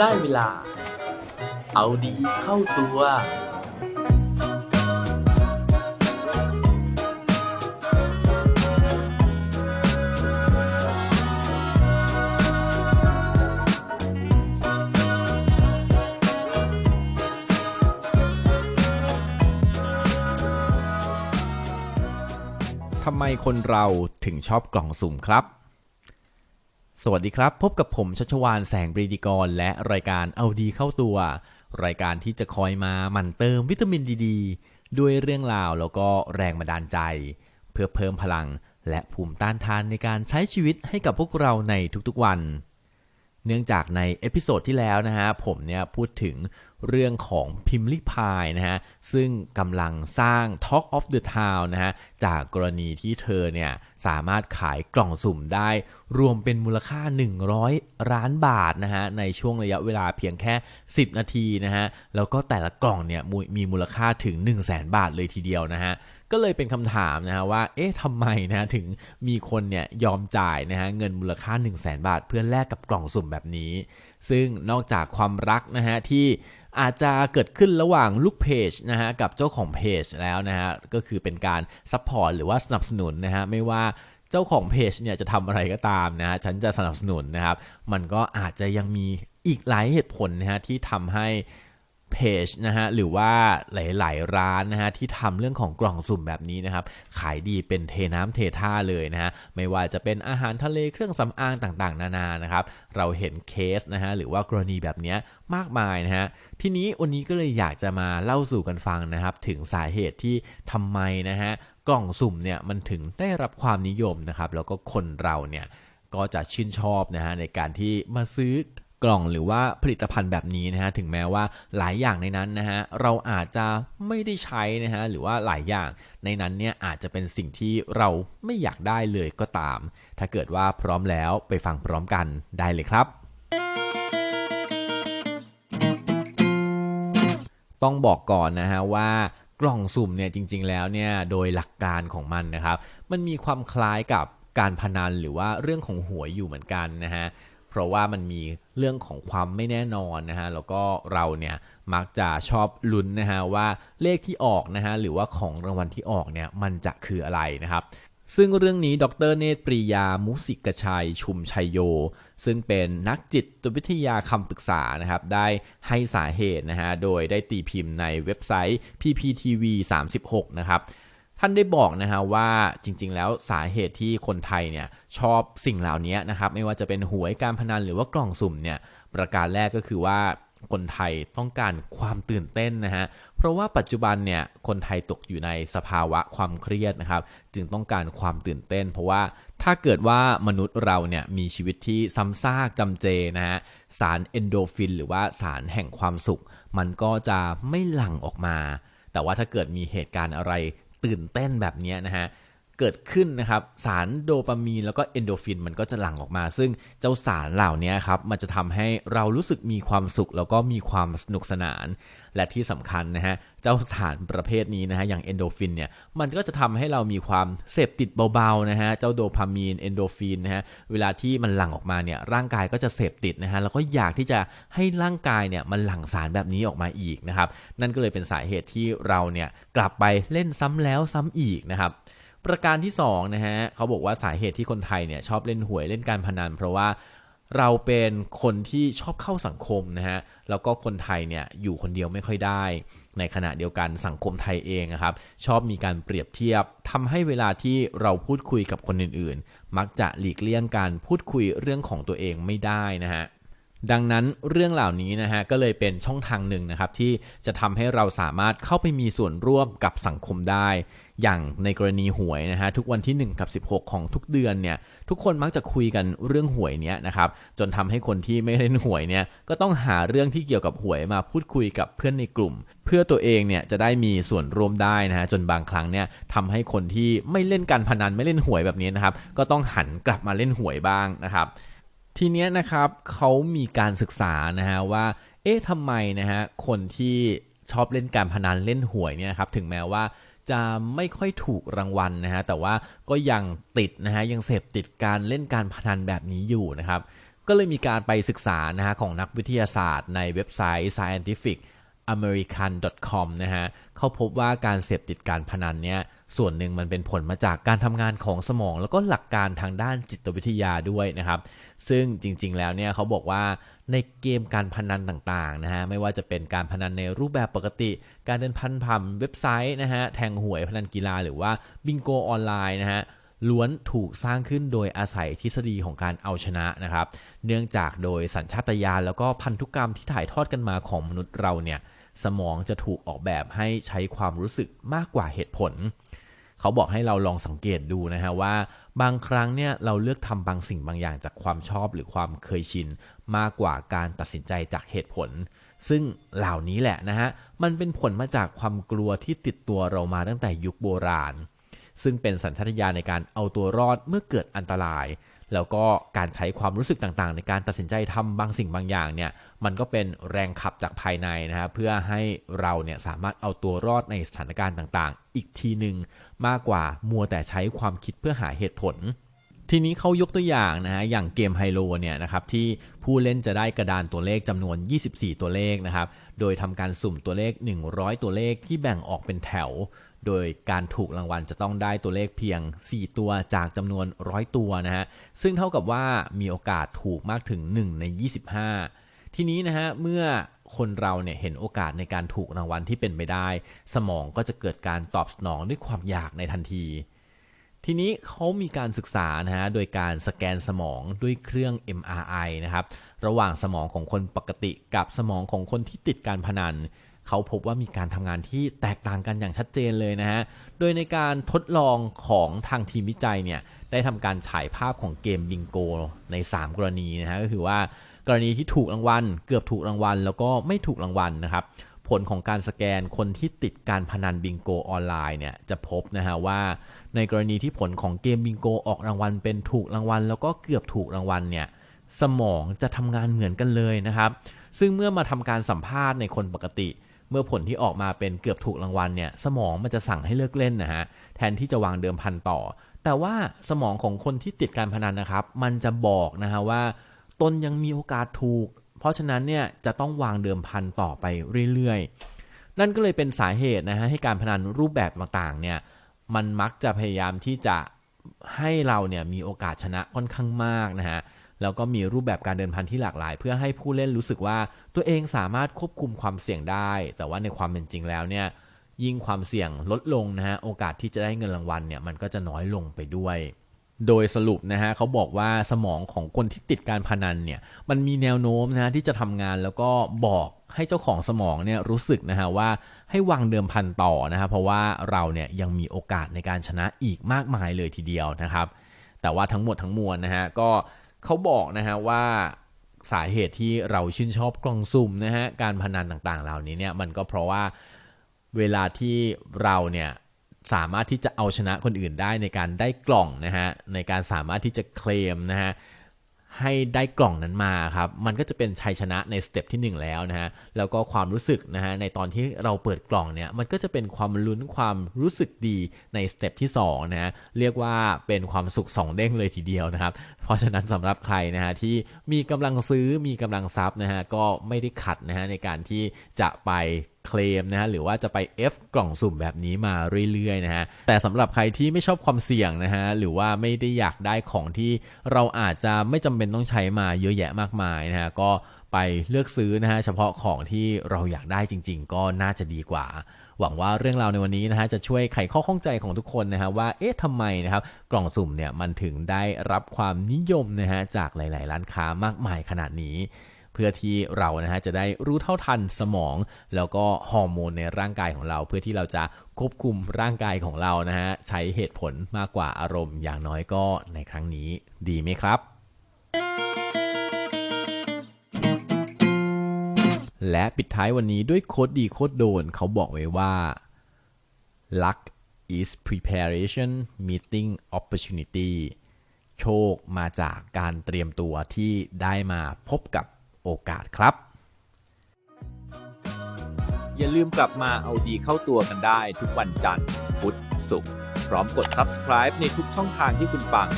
ได้เวลา เอาดีเข้าตัว ทำไมคนเราถึงชอบกล่องสุ่มครับ สวัสดีครับ พบกับผมชัชวานแสงบรีดีกร และรายการเอาดีเข้าตัว รายการที่จะคอยมาหมั่นเติมวิตามินดีดด้วยเรื่องราวแล้วก็แรงบันดาลใจ เพื่อเพิ่มพลังและภูมิต้านทานในการใช้ชีวิตให้กับพวกเราในทุกๆวัน เนื่องจากในเอพิโซดที่แล้วนะฮะผมเนี่ยพูดถึงเรื่องของพิมลี่พายนะฮะซึ่งกำลังสร้าง Talk of the Town นะฮะจากกรณีที่เธอเนี่ยสามารถขายกล่องสุ่มได้ รวมเป็นมูลค่า 100 ล้านบาทนะฮะในช่วงระยะเวลาเพียงแค่ 10 นาทีนะฮะแล้วก็แต่ละกล่องเนี่ยมูมีมูลค่าถึง 1 0 0 0 0แบาทเลยทีเดียวนะฮะ ก็เลยเป็นคำถามนะฮะว่า เอ๊ะทำไมนะถึงมีคนเนี่ยยอมจ่ายนะฮะเงินมูลค่า 1 0 0 0 0แบาท เพื่อแลกกับกล่องสุ่มแบบนี้ ซึ่งนอกจากความรักนะฮะที่อาจจะเกิดขึ้นระหว่างลูกเพจนะฮะกับเจ้าของเพจแล้วนะฮะก็คือเป็นการซัพพอร์ตหรือว่าสนับสนุนนะฮะไม่ว่าเจ้าของเพจเนี่ยจะทำอะไรก็ตามนะฮะฉันจะสนับสนุนนะครับ มันก็อาจจะยังมีอีกหลายเหตุผลนะฮะที่ทำให้ เพจนะฮะหรือว่าหลาย ๆ ร้านนะฮะที่ทำเรื่องของกล่องสุ่มแบบนี้นะครับขายดีเป็นเทน้ำเทท่าเลยนะฮะไม่ว่าจะเป็นอาหารทะเลเครื่องสำอางต่างๆ นานานะครับเราเห็นเคสนะฮะหรือว่ากรณีแบบนี้มากมายนะฮะทีนี้วันนี้ก็เลยอยากจะมาเล่าสู่กันฟังนะครับถึงสาเหตุที่ทำไมนะฮะกล่องสุ่มเนี่ยมันถึงได้รับความนิยมนะครับแล้วก็คนเราเนี่ยก็จะชื่นชอบนะฮะในการที่มาซื้อ กล่องหรือว่าผลิตภัณฑ์แบบนี้นะฮะถึงแม้ว่าหลายอย่างในนั้นนะฮะเราอาจจะไม่ได้ใช้นะฮะหรือว่าหลายอย่างในนั้นเนี่ยอาจจะเป็นสิ่งที่เราไม่อยากได้เลยก็ตาม ถ้าเกิดว่าพร้อมแล้วไปฟังพร้อมกันได้เลยครับต้องบอกก่อนนะฮะว่ากล่องสุ่มเนี่ยจริง ๆ แล้วเนี่ยโดยหลักการของมันนะครับ มันมีความคล้ายกับการพนันหรือว่าเรื่องของหวยอยู่เหมือนกันนะฮะ เพราะว่ามันมีเรื่องของความไม่แน่นอนนะฮะแล้วก็เราเนี่ยมักจะชอบลุ้นนะฮะว่าเลขที่ออกนะฮะหรือว่าของรางวัลที่ออกเนี่ยมันจะคืออะไรนะครับซึ่งเรื่องนี้ดรเนตรปรียา มุสิกชัย ชุมชัยโย ซึ่งเป็นนักจิตวิทยาคำปรึกษานะครับ ได้ให้สาเหตุนะฮะ โดยได้ตีพิมพ์ในเว็บไซต์ PPTV 36 นะครับ ท่านได้บอกนะฮะว่าจริง ๆ แล้วสาเหตุที่คนไทยเนี่ยชอบสิ่งเหล่านี้นะครับไม่ว่าจะเป็นหวยการพนันหรือว่ากล่องสุ่มเนี่ยประการแรกก็คือว่าคนไทยต้องการความตื่นเต้นนะฮะ เพราะว่าปัจจุบันเนี่ยคนไทยตกอยู่ในสภาวะความเครียดนะครับ จึงต้องการความตื่นเต้น เพราะว่าถ้าเกิดว่ามนุษย์เราเนี่ยมีชีวิตที่ซ้ำซากจำเจนะฮะสารเอนโดฟิน หรือว่าสารแห่งความสุข มันก็จะไม่หลั่งออกมา แต่ว่าถ้าเกิดมีเหตุการณ์อะไร ตื่นเต้นแบบนี้นะฮะ เกิดขึ้นนะครับสารโดปามีนแล้วก็เอนโดฟินมันก็จะหลั่งออกมา ซึ่งเจ้าสารเหล่านี้ครับมันจะทำให้เรารู้สึกมีความสุข แล้วก็มีความสนุกสนาน และที่สำคัญนะฮะเจ้าสารประเภทนี้นะฮะอย่างเอนโดฟินเนี่ยมันก็จะทำให้เรามีความเสพติดเบาๆนะฮะเจ้าโดพามีนเอนโดฟินนะฮะเวลาที่มันหลั่งออกมาเนี่ยร่างกายก็จะเสพติดนะฮะแล้วก็อยากที่จะให้ร่างกายเนี่ยมันหลั่งสารแบบนี้ออกมาอีกนะครับนั่นก็เลยเป็นสาเหตุที่เราเนี่ยกลับไปเล่นซ้ำแล้วซ้ำอีกนะครับ ประการที่2นะฮะเขาบอกว่าสาเหตุที่คนไทยเนี่ยชอบเล่นหวยเล่นการพนัน เพราะว่าเราเป็นคนที่ชอบเข้าสังคมนะฮะแล้วก็คนไทยเนี่ยอยู่คนเดียวไม่ค่อยได้ ในขณะเดียวกันสังคมไทยเองนะครับชอบมีการเปรียบเทียบทำให้เวลาที่เราพูดคุยกับคนอื่นๆ มักจะหลีกเลี่ยงการพูดคุยเรื่องของตัวเองไม่ได้นะฮะ ดังนั้นเรื่องเหล่านี้นะฮะก็เลยเป็นช่องทางหนึ่งนะครับที่จะทำให้เราสามารถเข้าไปมีส่วนร่วมกับสังคมได้ อย่างในกรณีหวยนะฮะทุกวันที่ 1 กับ 16 ของทุกเดือนเนี่ยทุกคนมักจะคุยกันเรื่องหวยเนี้ยนะครับจนทำให้คนที่ไม่เล่นหวยเนี่ยก็ต้องหาเรื่องที่เกี่ยวกับหวยมาพูดคุยกับเพื่อนในกลุ่ม เพื่อตัวเองเนี่ยจะได้มีส่วนร่วมได้นะฮะจนบางครั้งเนี่ยทำให้คนที่ไม่เล่นการพนันไม่เล่นหวยแบบนี้นะครับก็ต้องหันกลับมาเล่นหวยบ้างนะครับ ทีเนี้ยนะครับเขามีการศึกษานะฮะว่า เอ๊ะทำไมนะฮะคนที่ชอบเล่นการพนันเล่นหวยเนี่ยนะครับถึงแม้ว่าจะไม่ค่อยถูกรางวัลนะฮะแต่ว่าก็ยังติดนะฮะยังเสพติดการเล่นการพนันแบบนี้อยู่นะครับก็เลยมีการไปศึกษานะฮะของนักวิทยาศาสตร์ในเว็บไซต์ scientific american.com นะฮะเขาพบว่าการเสพติดการพนันเนี่ยส่วนหนึ่งมันเป็นผลมาจากการทำงานของสมอง แล้วก็หลักการทางด้านจิตวิทยาด้วยนะครับ ซึ่งจริงๆแล้วเนี่ยเขาบอกว่าในเกมการพนันต่างๆนะฮะไม่ว่าจะเป็นการพนันในรูปแบบปกติ การเดินพันผัมเว็บไซต์นะฮะแทงหวยพนันกีฬาหรือว่าบิงโกออนไลน์นะฮะล้วนถูกสร้างขึ้นโดยอาศัยทฤษฎีของการเอาชนะนะครับ เนื่องจากโดยสัญชาตญาณแล้วก็พันธุกรรมที่ถ่ายทอดกันมาของมนุษย์เราเนี่ย สมองจะถูกออกแบบให้ใช้ความรู้สึกมากกว่าเหตุผล เขาบอกให้เราลองสังเกตดูนะฮะว่า บางครั้งเนี่ยเราเลือกทำบางสิ่งบางอย่างจากความชอบหรือความเคยชิน มากกว่าการตัดสินใจจากเหตุผล ซึ่งเหล่านี้แหละนะฮะมันเป็นผลมาจากความกลัวที่ติดตัวเรามาตั้งแต่ยุคโบราณ ซึ่งเป็นสัญชาตญาณในการเอาตัวรอดเมื่อเกิดอันตราย แล้วก็การใช้ความรู้สึกต่างๆ ในการตัดสินใจทำบางสิ่งบางอย่างเนี่ยมันก็เป็นแรงขับจากภายในนะฮะเพื่อให้เราเนี่ยสามารถเอาตัวรอดในสถานการณ์ต่างๆ อีกทีหนึ่งมากกว่ามัวแต่ใช้ความคิดเพื่อหาเหตุผลทีนี้เขายกตัวอย่างนะฮะอย่างเกมไฮโลเนี่ยนะครับที่ผู้เล่นจะได้กระดานตัวเลขจำนวน 24 ตัวเลขนะครับโดยทำการสุ่มตัวเลข 100 ตัวเลขที่แบ่งออกเป็นแถว โดยการถูกรางวัลจะต้องได้ตัวเลขเพียง 4 ตัวจากจำนวน 100 ตัวนะฮะ ซึ่งเท่ากับว่ามีโอกาสถูกมากถึง 1 ใน 25 ทีนี้นะฮะ เมื่อคนเราเนี่ยเห็นโอกาสในการถูกรางวัลที่เป็นไปได้ สมองก็จะเกิดการตอบสนองด้วยความอยากในทันที ทีนี้เขามีการศึกษานะฮะ โดยการสแกนสมองด้วยเครื่อง MRI นะครับ ระหว่างสมองของคนปกติกับสมองของคนที่ติดการพนัน เขาพบว่ามีการทำงานที่แตกต่างกันอย่างชัดเจนเลยนะฮะ โดยในการทดลองของทางทีมวิจัยเนี่ยได้ทำการฉายภาพของเกมบิงโกใน 3 กรณีนะฮะก็คือว่ากรณีที่ถูกรางวัล เกือบถูกรางวัล แล้วก็ไม่ถูกรางวัลนะครับผลของการสแกนคนที่ติดการพนันบิงโกออนไลน์เนี่ยจะพบนะฮะว่า ในกรณีที่ผลของเกมบิงโกออกรางวัล เป็นถูกรางวัล แล้วก็เกือบถูกรางวัลเนี่ยสมองจะทำงานเหมือนกันเลยนะครับ ซึ่งเมื่อมาทำการสัมภาษณ์ในคนปกติ เมื่อผลที่ออกมาเป็นเกือบถูกรางวัลเนี่ยสมองมันจะสั่งให้เลิกเล่นนะฮะแทนที่จะวางเดิมพันต่อ แต่ว่าสมองของคนที่ติดการพนันนะครับ มันจะบอกนะฮะว่าตนยังมีโอกาสถูก เพราะฉะนั้นเนี่ยจะต้องวางเดิมพันต่อไปเรื่อยๆ นั่นก็เลยเป็นสาเหตุนะฮะให้การพนันรูปแบบต่างๆเนี่ยมันมักจะพยายามที่จะให้เราเนี่ยมีโอกาสชนะค่อนข้างมากนะฮะ แล้วก็มีรูปแบบการเดินพันที่หลากหลาย เพื่อให้ผู้เล่นรู้สึกว่าตัวเองสามารถควบคุมความเสี่ยงได้ แต่ว่าในความเป็นจริงแล้วเนี่ยยิ่งความเสี่ยงลดลงนะฮะโอกาสที่จะได้เงินรางวัลเนี่ยมันก็จะน้อยลงไปด้วย โดยสรุปนะฮะเขาบอกว่าสมองของคนที่ติดการพนันเนี่ยมันมีแนวโน้มนะฮะที่จะทำงานแล้วก็บอกให้เจ้าของสมองเนี่ยรู้สึกนะฮะว่าให้วางเดิมพันต่อนะฮะเพราะว่าเราเนี่ยยังมีโอกาสในการชนะอีกมากมายเลยทีเดียวนะครับ แต่ว่าทั้งหมดทั้งมวลนะฮะก็ เขาบอกนะฮะว่าสาเหตุที่เราชื่นชอบกล่องสุ่มนะฮะการพนันต่างๆ เหล่านี้เนี่ยมันก็เพราะว่าเวลาที่เราเนี่ยสามารถที่จะเอาชนะคนอื่นได้ในการได้กล่องนะฮะในการสามารถที่จะเคลมนะฮะ ให้ได้กล่องนั้นมาครับ มันก็จะเป็นชัยชนะในสเต็ปที่ 1 แล้วนะฮะ แล้วก็ความรู้สึกนะฮะในตอนที่เราเปิดกล่องเนี่ย มันก็จะเป็นความลุ้นความรู้สึกดีในสเต็ปที่2นะฮะ เรียกว่าเป็นความสุขสองเด้งเลยทีเดียวนะครับ เพราะฉะนั้นสำหรับใครนะฮะที่มีกำลังซื้อมีกำลังทรัพย์นะฮะก็ไม่ได้ขัดนะฮะในการที่จะไป เคลมนะฮะหรือว่าจะไป F กล่องสุ่มแบบนี้มาเรื่อยๆนะฮะแต่สำหรับใครที่ไม่ชอบความเสี่ยงนะฮะหรือว่าไม่ได้อยากได้ของที่เราอาจจะไม่จำเป็นต้องใช้มาเยอะแยะมากมายนะฮะก็ไปเลือกซื้อนะฮะเฉพาะของที่เราอยากได้จริง ๆ ก็น่าจะดีกว่า หวังว่าเรื่องราวในวันนี้นะฮะจะช่วยไขข้อข้องใจของทุกคนนะฮะว่าเอ๊ะทำไมนะครับกล่องสุ่มเนี่ยมันถึงได้รับความนิยมนะฮะจากหลาย ๆ ร้านค้ามากมายขนาดนี้ เพื่อที่เรานะฮะจะได้รู้เท่าทันสมอง แล้วก็ฮอร์โมนในร่างกายของเรา เพื่อที่เราจะควบคุมร่างกายของเรานะฮะใช้เหตุผลมากกว่าอารมณ์อย่างน้อยก็ในครั้งนี้ดีไหมครับและปิดท้ายวันนี้ด้วยโคดดีโคดโดนเขาบอกไว้ว่า luck is preparation meeting opportunity โชคมาจากการเตรียมตัวที่ได้มาพบกับ โอกาสครับ อย่าลืมกลับมาเอาดีเข้าตัวกันได้ทุกวันจันทร์พุธศุกร์พร้อมกด subscribe ในทุกช่องทางที่คุณฟัง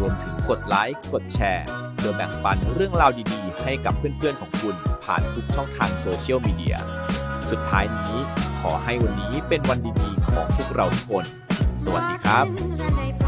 รวมถึงกดไลค์กดแชร์เพื่อแบ่งปันเรื่องราวดีๆ ให้กับเพื่อนๆของคุณผ่านทุกช่องทางโซเชียลมีเดียสุดท้ายนี้ขอให้วันนี้เป็นวันดีๆของพวกเราทุกคน สวัสดีครับ